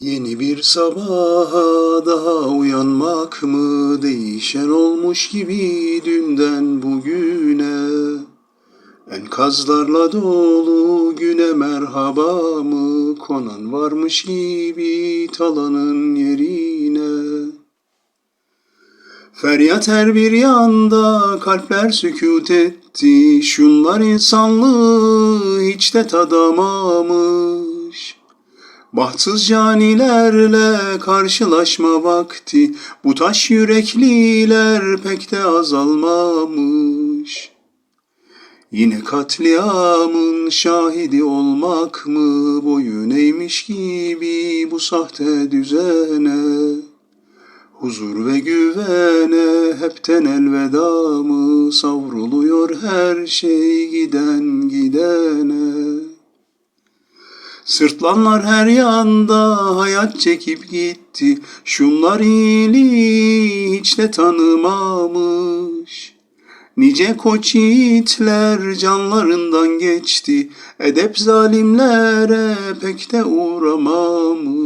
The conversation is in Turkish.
Yeni bir sabaha daha uyanmak mı değişen olmuş gibi dünden bugüne? Enkazlarla dolu güne merhaba mı konan varmış gibi talanın yerine? Feryat her bir yanda kalpler sükut etti. Şunlar insanlığı hiç de tadamamış Bahtsız canilerle karşılaşma vakti Bu taş yürekliler pek de azalmamış. Yine katliamın şahidi olmak mı Boyun eğmiş gibi bu sahte düzene? Huzur ve güvene hepten elveda mı Savruluyor her şey giden gidene Sırtlanlar her yanda hayat çekip gitti. Şunlar iyiliği hiç de tanımamış. Nice koç yiğitler canlarından geçti. Edep zalimlere pek de uğramamış.